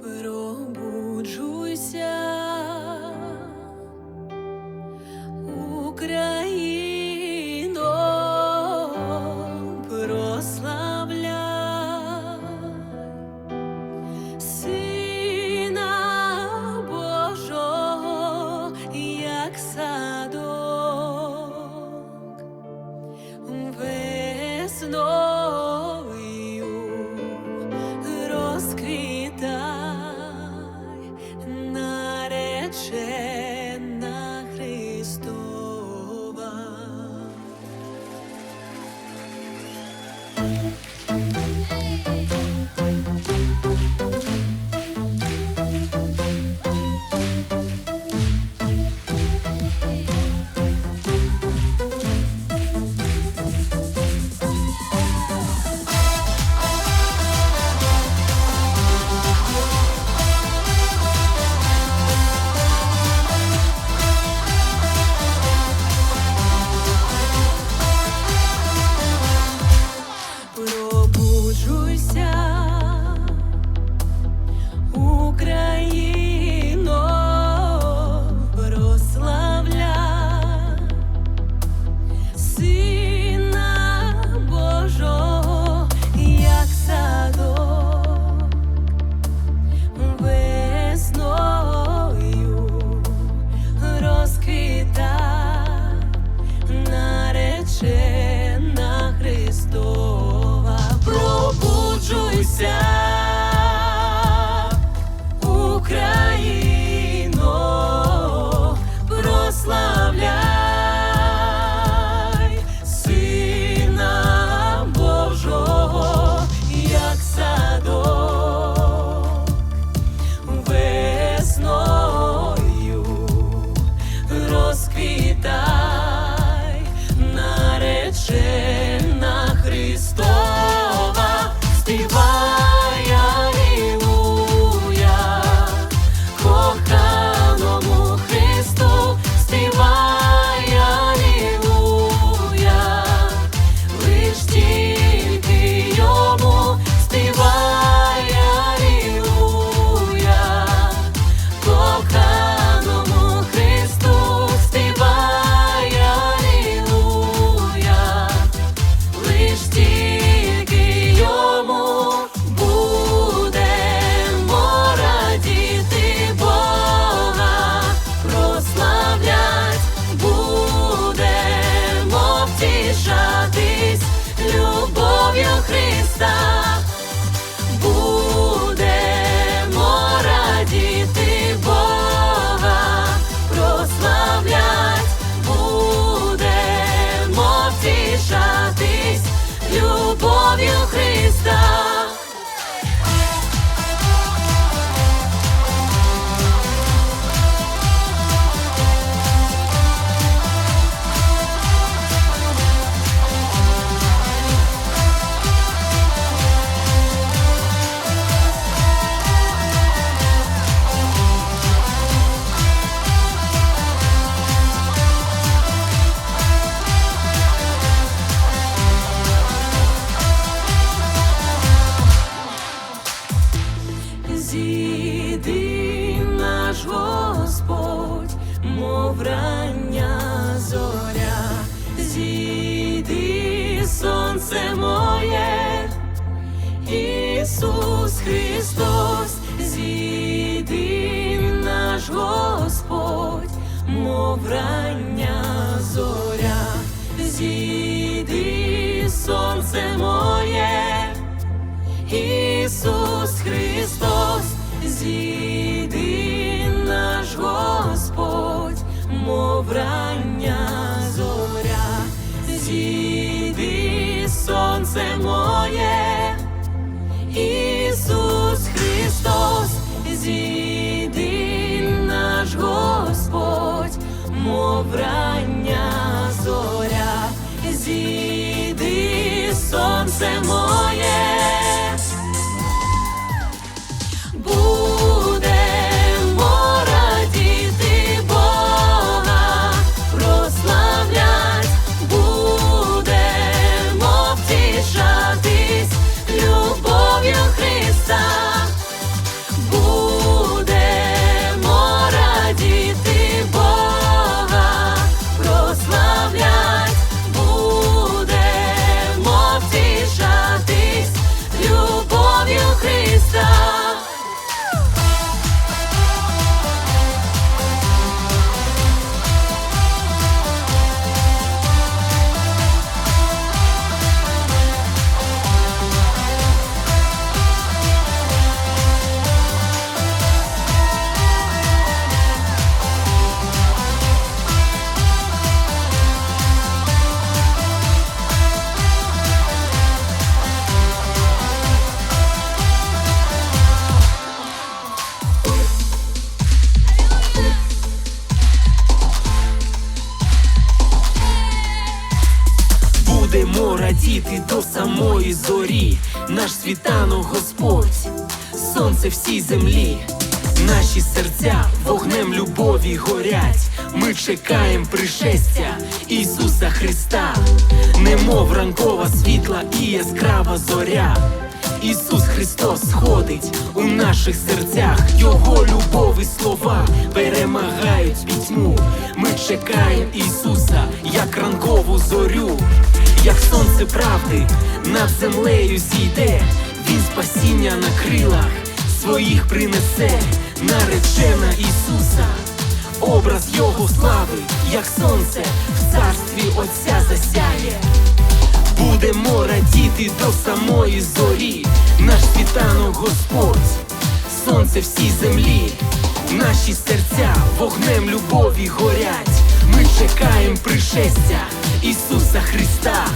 пробуджу. Ісус Христос, зійди наш Господь, мов рання зоря, зійди сонце моє, Ісус Христос, зійди наш Господь, мов рання зоря, зійди сонце моє. Ісус Христос, зійди наш Господь, мов рання зоря, зійди сонце моє. Радіти до самої зорі, наш світанок Господь, сонце всій землі, наші серця вогнем любові горять. Ми чекаємо пришестя Ісуса Христа, немов ранкова світла і яскрава зоря. Ісус Христос сходить у наших серцях, Його любов і слова перемагають пітьму. Ми чекаємо Ісуса, як ранкову зорю, як сонце правди над землею зійде, Він спасіння на крилах своїх принесе, наречена Ісуса, образ Його слави, як сонце в царстві Отця засяє. Будемо радіти до самої зорі, наш світанок Господь, сонце всій землі, наші серця вогнем любові горять. Ми чекаємо пришестя Ісуса Христа.